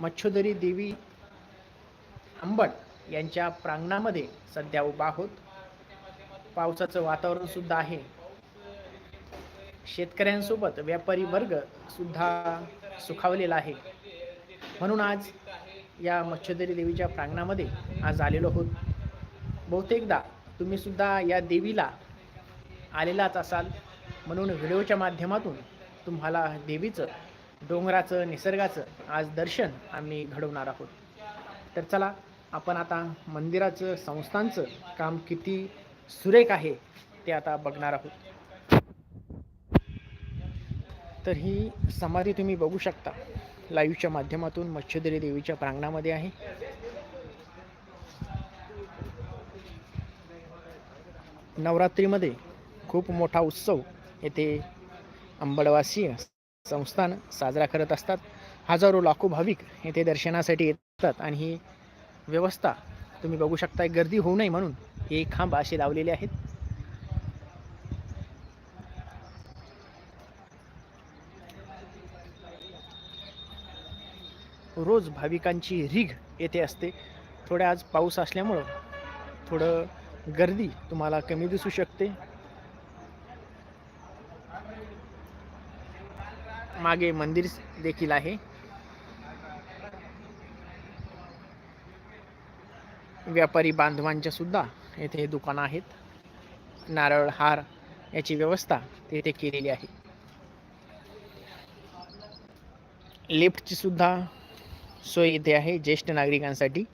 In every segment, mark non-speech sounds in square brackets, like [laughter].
मच्छोदरी देवी आंबट यांच्या प्रांगणामध्ये सध्या उभा आहोत. पावसाचं वातावरणसुद्धा आहे. शेतकऱ्यांसोबत व्यापारी वर्ग सुद्धा सुखावलेला आहे. म्हणून आज या मच्छोदरी देवीच्या प्रांगणामध्ये आज आलेलो आहोत. बहुतेकदा तुम्ही सुद्धा या देवीला आलेलाच असाल. म्हणून व्हिडिओच्या माध्यमातून तुम्हाला देवीचं डोंगराचं निसर्गाचं आज दर्शन आम्ही घडवणार आहोत. तर चला आपण आता मंदिराचं संस्थांचं काम किती सुरेख आहे ते आता बघणार आहोत. तर ही समाधी तुम्ही बघू शकता. लाईव्हच्या माध्यमातून मच्छदरी देवीच्या प्रांगणामध्ये आहे. नवरात्रीमध्ये खूप मोठा उत्सव येथे अंबडवासीय संस्थान साजरा करत असतात. हजारो लाखो भाविक येथे दर्शनासाठी येतात आणि ही व्यवस्था तुम्ही बघू शकता गर्दी होऊ नये म्हणून हे खांब असे लावलेले आहेत. रोज भाविकांची रीघ येथे असते. थोड्या आज पाऊस असल्यामुळं थोडं गर्दी तुम्हाला कमी दिसू शकते. मागे मंदिर देखील आहे. व्यापारी बांधवांच्या सुद्धा येथे दुकानं आहेत. नारळ हार याची व्यवस्था तेथे केलेली आहे. लिफ्टची सुद्धा सोय इथे आहे ज्येष्ठ नागरिकांसाठी.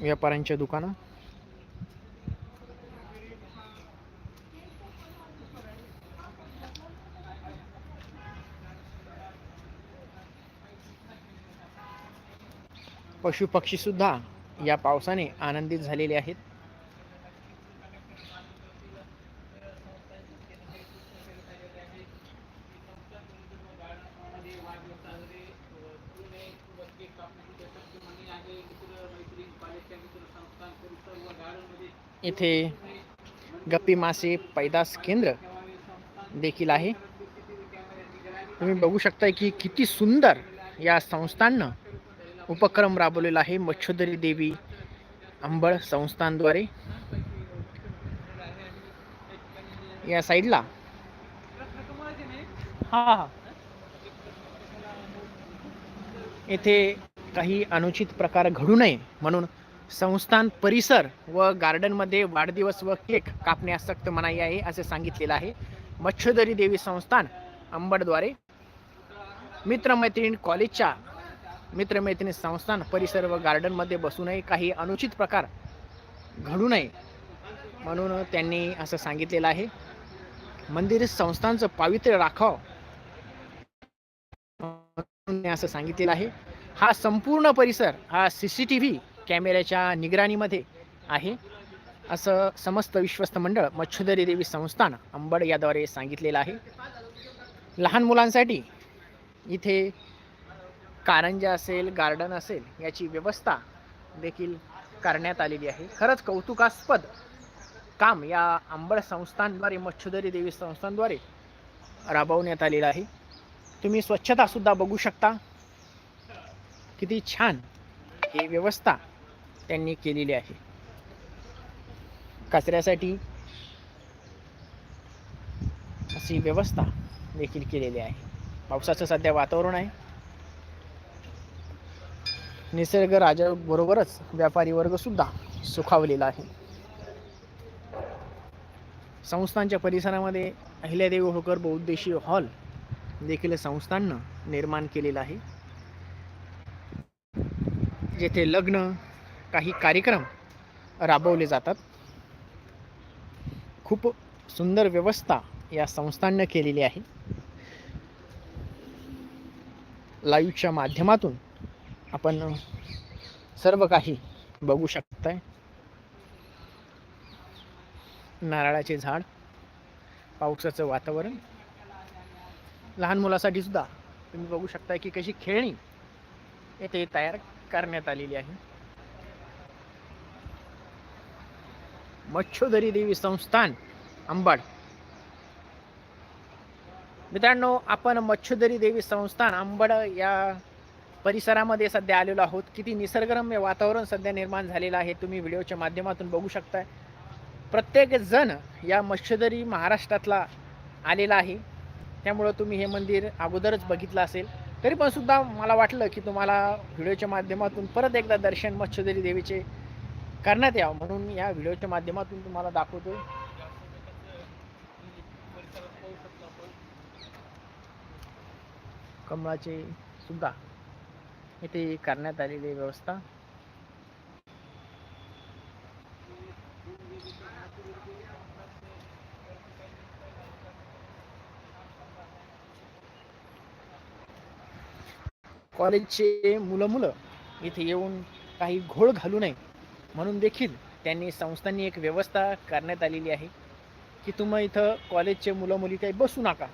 व्यापाऱ्यांच्या दुकानं. पशुपक्षीसुद्धा या पावसाने आनंदित झालेले आहेत. इथे गप्पी मासे पैदास केंद्र देखील आहे. तुम्ही बघू शकताय की किती सुंदर या संस्थांनं उपक्रम राबवलेला आहे मच्छोदरी देवी अंबळ संस्थांद्वारे या साईडला? हा. येथे काही अनुचित प्रकार घडू नये म्हणून संस्थान परिसर व गार्डनमध्ये वाढदिवस व केक कापण्यास सक्त मनाई आहे असे सांगितलेलं आहे. मच्छोदरी देवी संस्थान अंबडद्वारे. मित्रमैत्रीण कॉलेजच्या मित्रमैत्रिणी संस्थान परिसर व गार्डनमध्ये बसू नये काही अनुचित प्रकार घडू नये म्हणून त्यांनी असं सांगितलेलं आहे. मंदिर संस्थांचं पावित्र्य राखाव म्हणून असं सांगितलेलं आहे. हा संपूर्ण परिसर हा सी सी टी व्ही कॅमेऱ्याच्या निगराणीमध्ये आहे असं समस्त विश्वस्त मंडळ मच्छोदरी देवी संस्थान अंबड याद्वारे सांगितलेलं आहे. लहान मुलांसाठी इथे कारंजा असेल गार्डन असेल याची व्यवस्था देखील करण्यात आलेली आहे. खरंच कौतुकास्पद काम या आंबळ संस्थांद्वारे मच्छोदरी देवी संस्थांद्वारे राबवण्यात आलेलं आहे. तुम्ही स्वच्छतासुद्धा बघू शकता. किती छान ही व्यवस्था त्यांनी केलेली आहे. कचऱ्यासाठी अशी व्यवस्था देखील केलेली आहे. पावसाचं सध्या वातावरण आहे. निसर्ग राजाबरोबरच व्यापारी वर्ग सुद्धा सुखावलेला आहे. संस्थांच्या परिसरामध्ये अहिल्यादेवी होळकर बहुउद्देशीय हॉल देखील संस्थांनं निर्माण केलेला आहे. जेथे लग्न काही कार्यक्रम राबवले जातात. खूप सुंदर व्यवस्था या संस्थांना केलेली आहे. लाईव्हच्या माध्यमातून आपण सर्व काही बघू शकताय. नारळाचे झाड पावसाचं वातावरण. लहान मुलासाठी सुद्धा तुम्ही बघू शकता की कशी खेळणी येथे तयार करण्यात आलेली आहे. मच्छोदरी देवी संस्थान अंबाड. मित्रांनो आपण मच्छुदरी देवी संस्थान अंबड या परिसरामध्ये सध्या आलेलो आहोत. किती निसर्गरम्य वातावरण सध्या निर्माण झालेलं आहे तुम्ही व्हिडिओच्या माध्यमातून बघू शकताय. प्रत्येक जण या मच्छदरी महाराष्ट्रातला आलेला आहे. त्यामुळं तुम्ही हे मंदिर अगोदरच बघितलं असेल. तरी पण सुद्धा मला वाटलं की तुम्हाला व्हिडिओच्या माध्यमातून परत एकदा दर्शन मच्छदरी देवीचे करण्यात यावं म्हणून या व्हिडिओच्या माध्यमातून तुम्हाला दाखवतो कमळाचे सुद्धा इथे करण्यात आलेली आहे व्यवस्था. कॉलेजचे मुलं मुलं इथे येऊन काही घोळ घालू नये म्हणून देखील त्यांनी संस्थांनी एक व्यवस्था करण्यात आलेली आहे की तुम्ही इथं कॉलेजचे मुलं मुली काही बसू नका.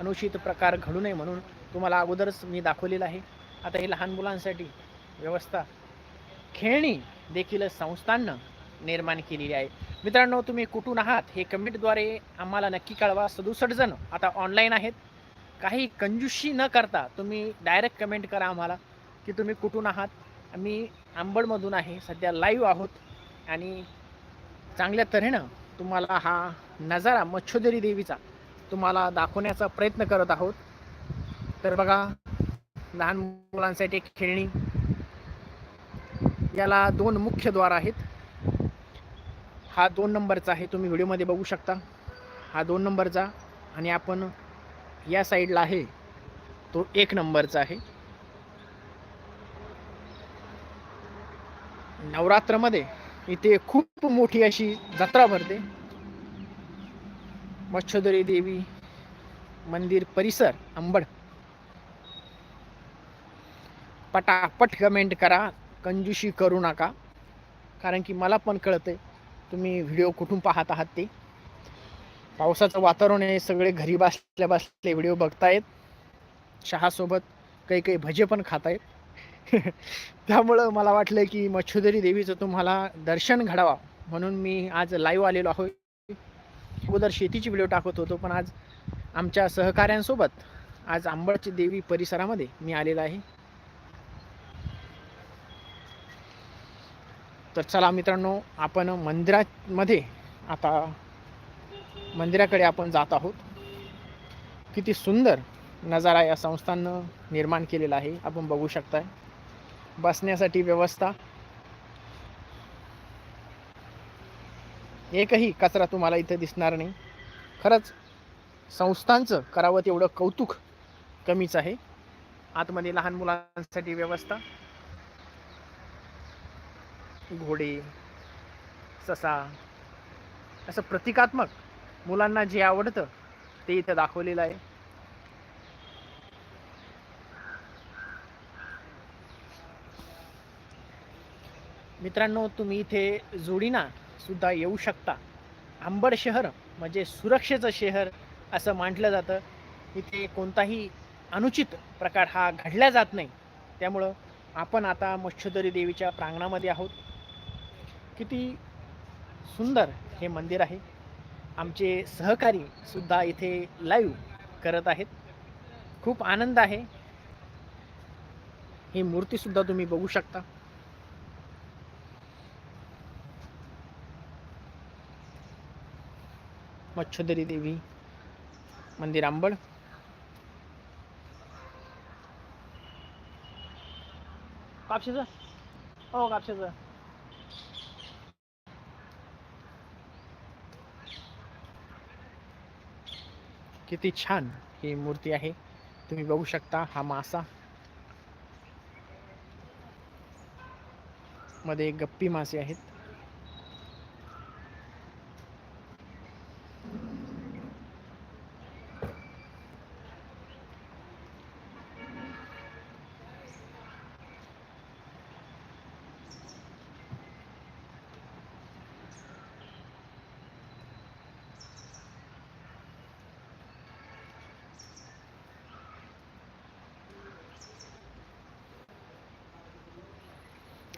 अनुचित प्रकार घडू नये म्हणून तुम्हाला अगोदरच मी दाखवलेलं आहे. आता हे लहान मुलांसाठी व्यवस्था खेळणी देखील संस्थांना निर्माण केलेली आहे. मित्रांनो तुम्ही कुठून आहात हे कमेंटद्वारे आम्हाला नक्की कळवा. सदुसष्ट जण आता ऑनलाईन आहेत. काही कंजूशी न करता तुम्ही डायरेक्ट कमेंट करा आम्हाला की तुम्ही कुठून आहात. आम्ही आंबडमधून आहे सध्या लाईव्ह आहोत आणि चांगल्या तऱ्हेनं तुम्हाला हा नजारा मच्छोदरी देवीचा तुम्हाला दाखवण्याचा प्रयत्न करत आहोत. तर बघा लहान मुलांसाठी एक खेळणी. याला दोन मुख्य द्वार आहेत. हा दोन नंबरचा आहे तुम्ही व्हिडिओमध्ये बघू शकता. हा दोन नंबरचा आणि आपण या साईडला आहे तो एक नंबरचा आहे. नवरात्रमध्ये इथे खूप मोठी अशी जत्रा भरते. मच्छोदरी देवी मंदिर परिसर अंबड. पटापट कमेंट करा. कंजूशी करू नका. कारण की मला पण कळतं तुम्ही व्हिडिओ कुठून पाहत आहात ते. पावसाचं वातावरण आहे सगळे घरी बसल्या बसले व्हिडिओ बघतायत. चहासोबत काही काही भजे पण खातायत. [laughs] त्यामुळं मला वाटलं की मच्छुदरी देवीचं तुम्हाला दर्शन घडावा. म्हणून मी आज लाईव्ह आलेलो आहोत. अगोदर शेतीची व्हिडिओ टाकत होतो पण आज आमच्या सहकाऱ्यांसोबत आज आंबळची देवी परिसरामध्ये मी आलेला आहे. तर चला मित्रांनो आपण मंदिरामध्ये आता मंदिराकडे आपण जात आहोत. किती सुंदर नजारा या संस्थांनं निर्माण केलेला आहे. आपण बघू शकताय. बसण्यासाठी व्यवस्था. एकही कचरा तुम्हाला इथं दिसणार नाही. खरंच संस्थांचं करावं तेवढं कौतुक कमीच आहे. आतमध्ये लहान मुलांसाठी व्यवस्था. घोडे ससा असं प्रतिकात्मक मुलांना जे आवडतं ते इथं दाखवलेलं आहे. मित्रांनो तुम्ही इथे जोडीना सुद्धा येऊ शकता. आंबड शहर म्हणजे सुरक्षेचं शहर असं मांडलं जातं. इथे कोणताही अनुचित प्रकार हा घडला जात नाही. त्यामुळं आपण आता मच्छोदरी देवीच्या प्रांगणामध्ये आहोत. किती सुंदर हे मंदिर आहे. आमचे सहकारी सुद्धा इथे लाईव्ह करत आहेत. खूप आनंद आहे. ही मूर्ती सुद्धा तुम्ही बघू शकता. मच्छोदरी देवी मंदिर आंबड. कापशेचं? हो कापशीचं. किती छान ही मूर्ती आहे. तुम्ही बघू शकता हा मासा. मध्ये गप्पी मासे आहेत.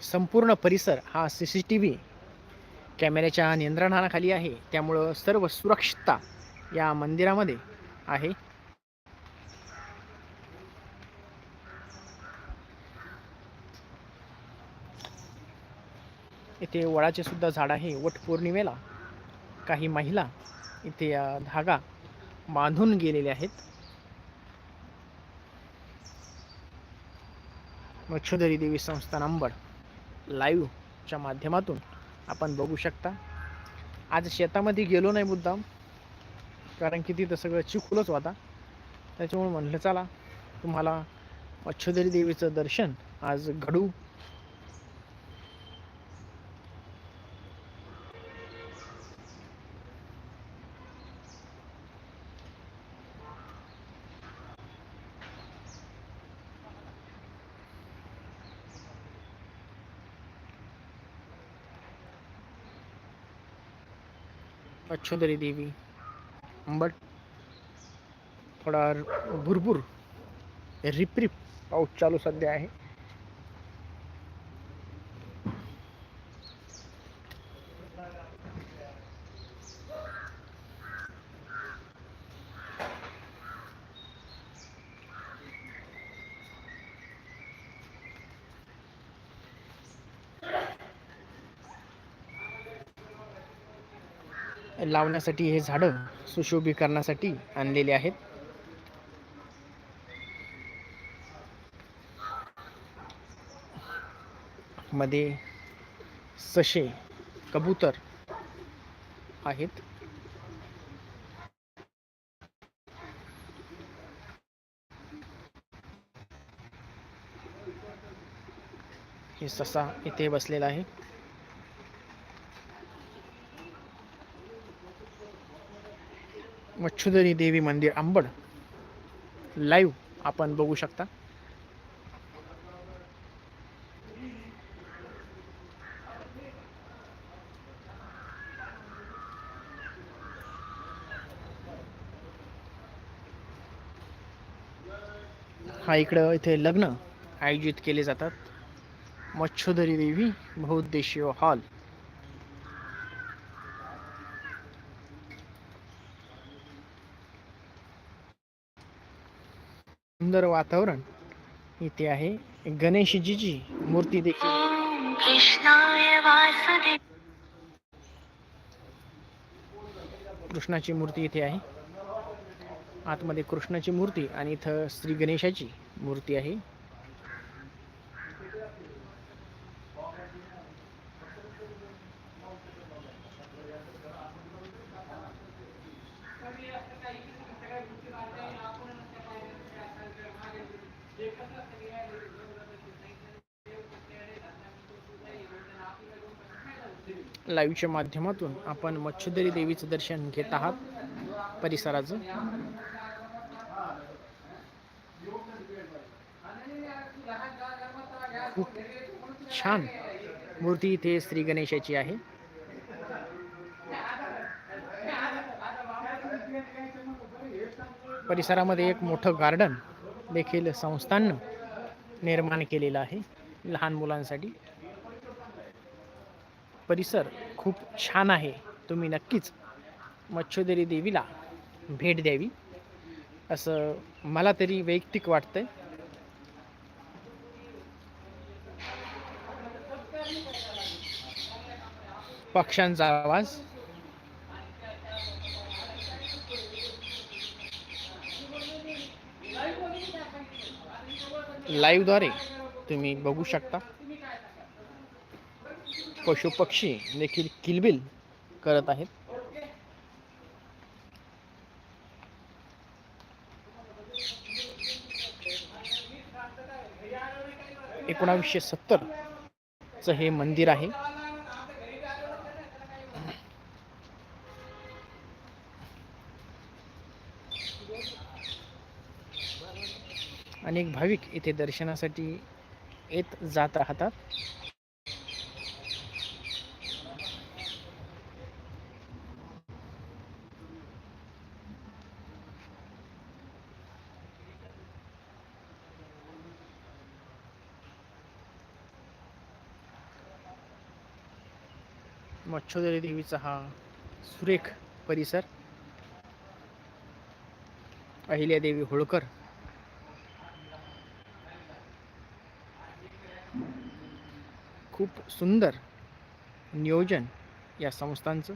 संपूर्ण परिसर हा सी सी टी व्ही कॅमेऱ्याच्या नियंत्रणाखाली आहे. त्यामुळं सर्व सुरक्षितता या मंदिरामध्ये आहे. इथे वडाचे सुद्धा झाड आहे. वट पौर्णिमेला काही महिला इथे धागा बांधून गेलेले आहेत. मच्छोदरी देवी संस्थान अंबड लाईव्हच्या माध्यमातून आपण बघू शकता. आज शेतामध्ये गेलो नाही मुद्दाम कारण की तिथं सगळं चिखलच होता. त्याच्यामुळे म्हणलं चला तुम्हाला मच्छोदरी देवीचं दर्शन आज घडू. मच्छोदरी देवी बट थोडा भुरभुर रिपरिप पाऊस चालू सध्या आहे. लावण्यासाठी हे झाडं सुशोभीकरणासाठी आणलेले आहेत. मध्ये सशे कबूतर आहेत. हे ससा इथे बसलेला आहे. मच्छुदरी देवी मंदिर अंबड. लाईव्ह आपण बघू शकता. हा इकडं इथे लग्न आयोजित केले जातात. मच्छोदरी देवी बहुउद्देशीय हॉल. सुंदर वातावरण इथे आहे. गणेशजीची मूर्ती देखील. कृष्णाची मूर्ती इथे आहे. आतमध्ये कृष्णाची मूर्ती आणि इथं श्री गणेशाची मूर्ती आहे. लाईव्हच्या माध्यमातून आपण मच्छुदरी देवीचं दर्शन घेत आहात परिसराचं. खूप छान मूर्ती इथे श्री गणेशाची आहे. परिसरामध्ये एक मोठं गार्डन देखील संस्थांनं निर्माण केलेलं आहे लहान मुलांसाठी. परिसर खूप छान आहे. तुम्ही नक्कीच मच्छोदरी देवीला भेट द्यावी. असं मला तरी वैयक्तिक वाटतंय. पक्ष्यांचा आवाज. लाईव्हद्वारे तुम्ही बघू शकता. पशुपक्षी देखील किलबिल करत आहेत. एकोणावीसशे सत्तर च हे मंदिर आहे. अनेक भाविक इथे दर्शनासाठी येत जात राहतात. मच्छोदरी देवीचा हा सुरेख परिसर. अहिल्यादेवी होळकर. खूप सुंदर नियोजन या संस्थांचं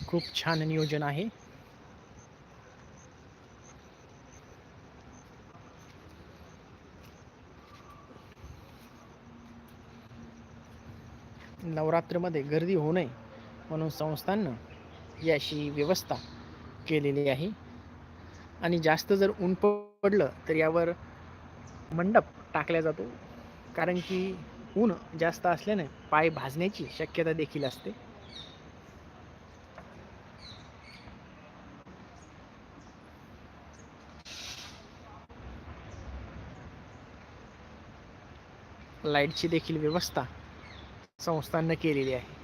खूप छान नियोजन आहे. नवरात्रमध्ये गर्दी होऊ नये म्हणून संस्थांनं याशी व्यवस्था केलेली आहे. आणि जास्त जर ऊन पडलं तर यावर मंडप टाकला जातो. कारण की ऊन जास्त असल्याने पाय भाजण्याची शक्यता देखील असते. लाईटची देखील व्यवस्था संस्थांना केलेली आहे.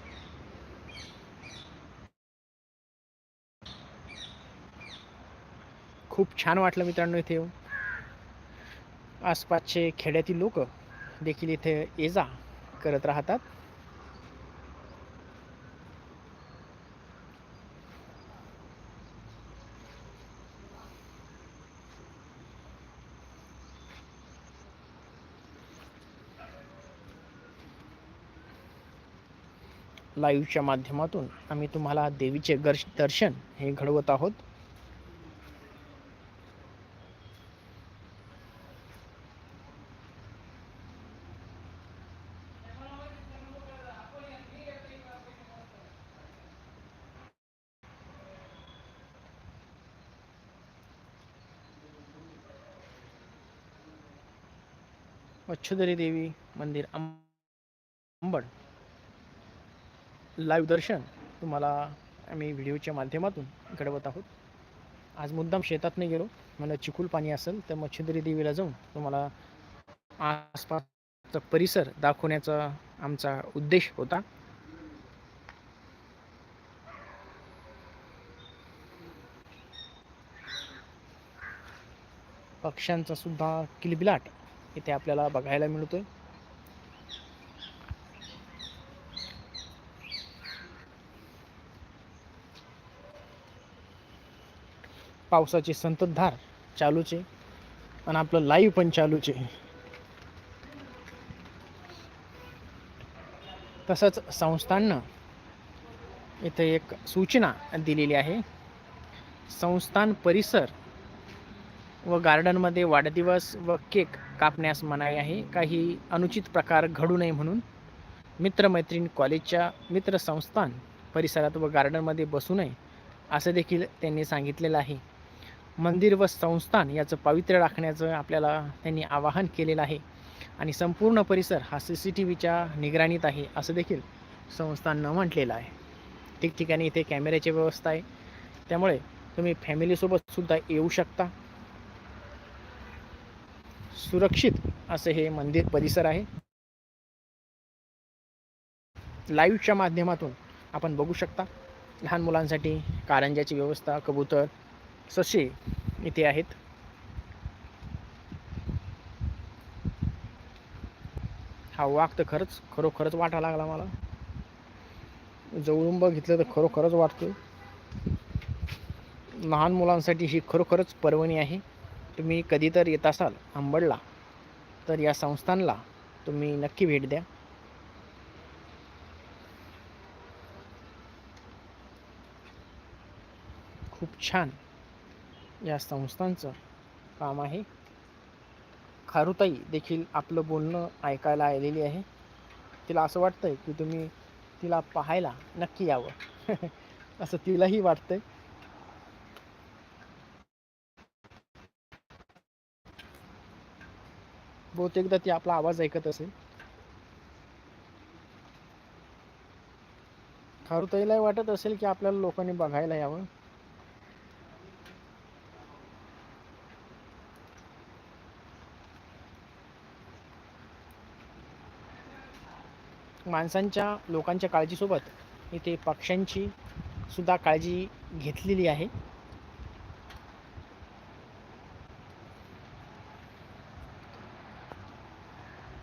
खूप छान वाटलं मित्रांनो इथे येऊन. आसपासचे खेड्यातील लोक देखील इथे ये जा करत राहतात. लाईव्हच्या माध्यमातून आम्ही तुम्हाला देवीचे गर्श दर्शन हे घडवत आहोत. मच्छुदरी देवी मंदिर अंबड. लाईव्ह दर्शन तुम्हाला आम्ही व्हिडिओच्या माध्यमातून घडवत आहोत. आज मुद्दाम शेतात नाही गेलो. मला चिखूल पाणी असेल तर मच्छिंद्री देवीला जाऊन तुम्हाला आसपासचा परिसर दाखवण्याचा आमचा उद्देश होता. पक्ष्यांचा सुद्धा किलबिलाट इथे आपल्याला बघायला मिळतोय. पावसाची संततधार चालूच आहे आणि आपलं लाईव्ह पण चालूच. आहे तसंच संस्थांना इथे एक सूचना दिलेली आहे. संस्थान परिसर व गार्डनमध्ये वाढदिवस व केक कापण्यास मनाई आहे. काही अनुचित प्रकार घडू नये म्हणून मित्रमैत्रीण कॉलेजच्या मित्रसंस्थान परिसरात व गार्डनमध्ये बसू नये असं देखील त्यांनी सांगितलेलं आहे. मंदिर व संस्थान याचं पावित्र्य राखण्याचं आपल्याला त्यांनी आवाहन केलेलं आहे. आणि संपूर्ण परिसर हा सी सी टी व्हीच्या निगराणीत आहे असं देखील संस्थांनं म्हटलेलं आहे. ठिकठिकाणी इथे कॅमेऱ्याची व्यवस्था आहे. त्यामुळे तुम्ही फॅमिलीसोबत सुद्धा येऊ शकता. सुरक्षित असं हे मंदिर परिसर आहे. लाईव्हच्या माध्यमातून आपण बघू शकता. लहान मुलांसाठी कारंजाची व्यवस्था कबूतर ससे इथे आहेत. हा वाघ तर खरंच खरोखरच वाटा लागला मला. जवळून बघितलं तर खरोखरच वाटतो लहान मुलांसाठी ही खरोखरच पर्वणी आहे. तुम्ही कधी तर येत असाल आंबडला तर या संस्थानला तुम्ही नक्की भेट द्या. खूप छान. या संस्थांचं काम आहे. खारुताई देखील आपलं बोलणं ऐकायला आलेली आहे. तिला असं वाटतंय की तुम्ही तिला पाहायला नक्की यावं. [laughs] असं तिलाही वाटतंय. बहुतेकदा ती आपला आवाज ऐकत असेल. खारुताईला वाटत असेल की आपल्याला लोकांनी बघायला यावं. माणसांच्या लोकांच्या काळजीसोबत इथे पक्ष्यांची सुद्धा काळजी घेतलेली आहे.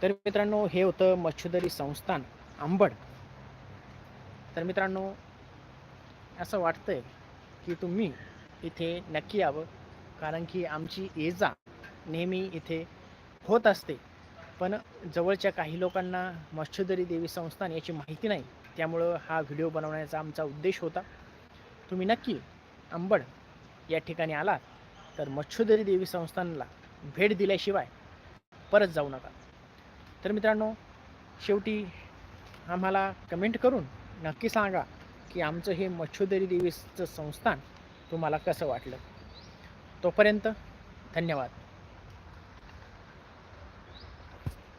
तर मित्रांनो हे होतं मच्छुदरी संस्थान आंबड तर मित्रांनो असं वाटतंय की तुम्ही इथे नक्की यावं कारण की आमची ये जा नेहमी इथे होत असते. पण जवळच्या काही लोकांना मच्छुदरी देवी संस्थान याची माहिती नाही. त्यामुळं हा व्हिडिओ बनवण्याचा आमचा उद्देश होता. तुम्ही नक्की अंबड या ठिकाणी आलात तर मच्छुदरी देवी संस्थानला भेट दिल्याशिवाय परत जाऊ नका. तर मित्रांनो शेवटी आम्हाला कमेंट करून नक्की सांगा की आमचं हे मच्छुदरी देवीचं संस्थान तुम्हाला कसं वाटलं? तोपर्यंत धन्यवाद.